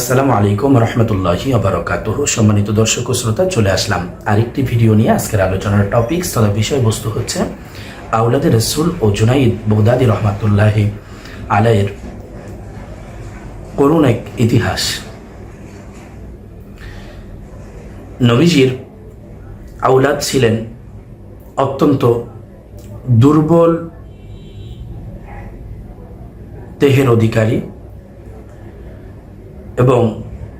আসসালামু আলাইকুম রহমতুল্লাহি আবরকাতুহ সম্মানিত দর্শক ও শ্রোতা, চলে আসলাম আরেকটি ভিডিও নিয়ে। আজকের আলোচনার টপিক তথা বিষয়বস্তু হচ্ছে আউলাদের রসুল ও জুনাইদ বগদাদি রহমাতুল্লাহি আলাইয়ের করুণ এক ইতিহাস। নবীজির আউলাদ ছিলেন অত্যন্ত দুর্বল, দেহের অধিকারী এবং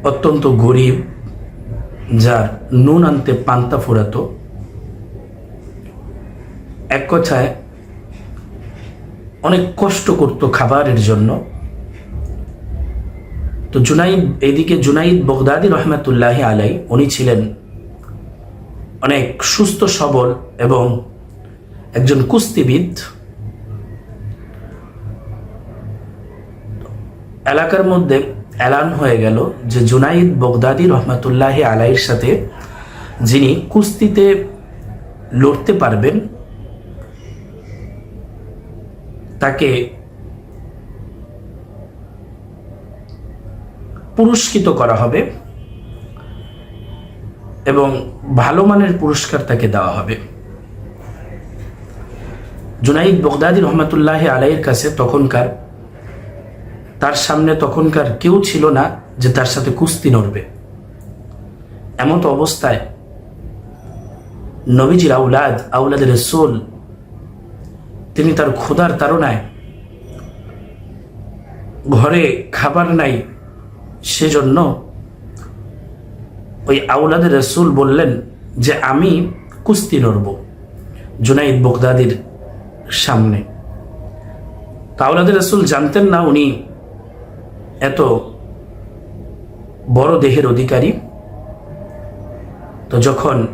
অত্যন্ত গরিব, যার নুন আনতে পান্তা ফুরাতো। এক কথায়, অনেক কষ্ট করত খাবারের জন্য। তো জুনাইদ, এদিকে জুনাইদ বগদাদি রহমাতুল্লাহ আলাই, উনি ছিলেন অনেক সুস্থ, সবল এবং একজন কুস্তিবিদ। এলাকার মধ্যে এলান হয়ে গেল যে জুনাইদ বগদাদি রহমাতুল্লাহ আলাইয়ের সাথে যিনি কুস্তিতে লড়তে পারবেন, তাকে পুরস্কৃত করা হবে এবং ভালো মানের পুরস্কার তাকে দেওয়া হবে। জুনাইদ বগদাদি রহমতুল্লাহ আলাইয়ের কাছে তখনকার তার সামনে তখনকার কেউ ছিল না যে তার সাথে কুস্তি নড়বে। এমত অবস্থায় নবীজির আউলাদ আউলাদের রসুল, তিনি তার ক্ষুধার তাড়নায় ঘরে খাবার নাই সেজন্য ওই আউলাদের রসুল বললেন যে, আমি কুস্তি নড়ব জুনাইদ বগদাদির সামনে। আউলাদের রসুল জানতেন না উনি বড় দেহের অধিকারী? তো যখন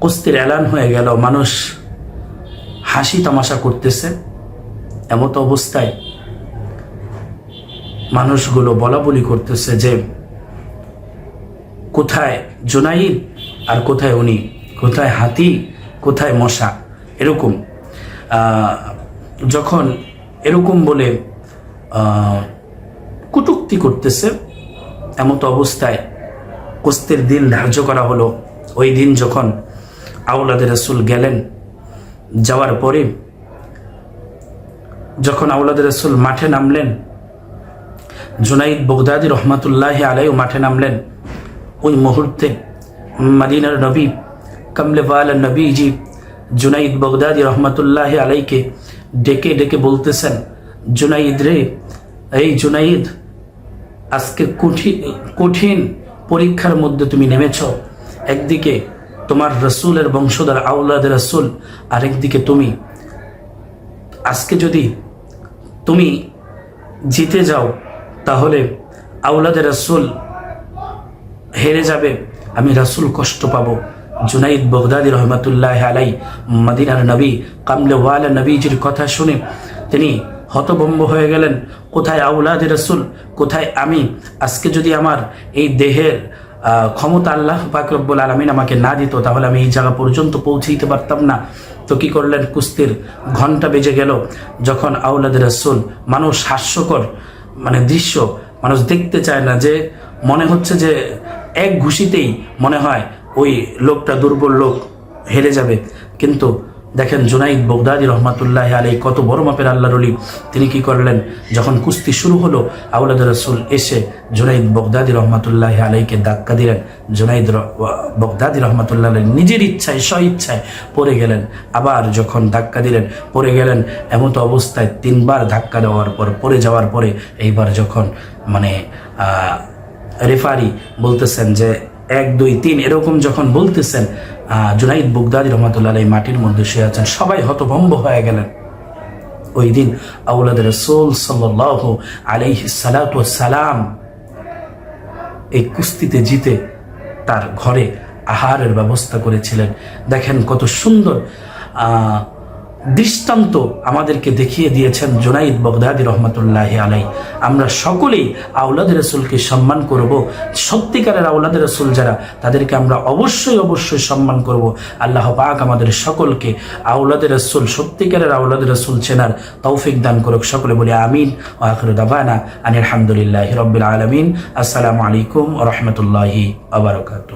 কুস্তির এলান হয়ে গেল, মানুষ হাসি তামাশা করতেছে, এমত অবস্থায় মানুষগুলো বলা বলি করতেছে যে, কোথায় জোনাইদ আর কোথায় উনি? কোথায় হাতি, কোথায় মশা? এরকম। যখন এরকম বলে কুটুক্তি করতেছে। এমত অবস্থায় কুস্তির দিন ধার্য করা হলো। ওই দিন যখন আউলাদের রসুল গেলেন, যাওয়ার পরে যখন আউলাদের রসুল মাঠে নামলেন, জুনাইদ বগদাদি রহমাতুল্লাহ আলাইও মাঠে নামলেন, ওই মুহূর্তে মাদিনার নবী কমলেওয়াল নবীজি জুনাইদ বগদাদি রহমাতুল্লাহ আলাইকে ডেকে ডেকে বলতেছেন, জুনাইদ রে এই জুনাইদ, আজকে কঠিন কঠিন পরীক্ষার মধ্যে তুমি নেমেছ। একদিকে তোমার রসুলের বংশধর আউলাদ রসুল, আরেকদিকে তুমি। আজকে যদি তুমি জিতে যাও, তাহলে আউলাদের রসুল হেরে যাবে, আমি রাসুল কষ্ট পাবো। জুনাইদ বগদাদি রহমতুল্লাহ আলাই মদিনার নবী, কামলে ওয়ালা নবীজির কথা শুনে তিনি হতভম্ব হয়ে গেলেন, কোথায় আউলাদ রসুল? কোথায় আমি? আজকে যদি আমার এই দেহের ক্ষমতা আল্লাহ পাকরব্বুল আলমিন আমাকে না দিত, তাহলে আমি এই জায়গা পর্যন্ত পৌঁছইতে পারতাম না। তো কী করলেন? কুস্তির ঘণ্টা বেজে গেল, যখন আউলাদ রসুল মানুষ হাস্যকর মানে দৃশ্য, মানুষ দেখতে চায় না যে, মনে হচ্ছে যে এক ঘুষিতেই মনে হয় ওই লোকটা দুর্বল লোক হেরে যাবে। কিন্তু দেখেন জুনাইদ বগদাদি রহমাতুল্লাহ আলী কত বড় মাপের আল্লাহ রলি তিনি কি করলেন? যখন কুস্তি শুরু হলো আউলাদ রসুল এসে জুনাইদ বগদাদি রহমাতুল্লাহ আলাইকে ধাক্কা দিলেন। জুনাইদ বগদাদি রহমাতুল্লাহ আলাই নিজের ইচ্ছায়, স্ব ইচ্ছায় পড়ে গেলেন। আবার যখন ধাক্কা দিলেন, পড়ে গেলেন, এমত অবস্থায় তিনবার ধাক্কা দেওয়ার পর, পড়ে যাওয়ার পরে এইবার যখন মানে রেফারি বলতেছেন যে এক, দুই, তিন, এরকম যখন বলতেছেন জুনাইদ বুগদাদি রহমতুল্লাহ আলাই মাটির মধ্যে শুয়ে আছেন, সবাই হতভম্ব হয়ে গেলেন। ওই দিন আউলাদ রসুল সাল্লাহ আলাইহি সালাম এই কুস্তিতে জিতে তার ঘরে আহারের ব্যবস্থা করেছিলেন। দেখেন কত সুন্দর দৃষ্টান্ত আমাদেরকে দেখিয়ে দিয়েছেন জুনাইদ বগদাদি রহমতুল্লাহ আলাই আমরা সকলেই আউলাদ রসুলকে সম্মান করব। সত্যিকারের আউলাদ রসুল যারা, তাদেরকে আমরা অবশ্যই অবশ্যই সম্মান করব। আল্লাহ পাক আমাদের সকলকে আউলাদ রসুল, সত্যিকারের আউলাদ রসুল চেনার তৌফিক দান করুক। সকলে বলে আমিন। ও আখর দাবানা আনিল আলহামদুলিল্লাহ রবিল আলমিন। আসসালামু আলাইকুম রহমতুল্লাহি আবরকাত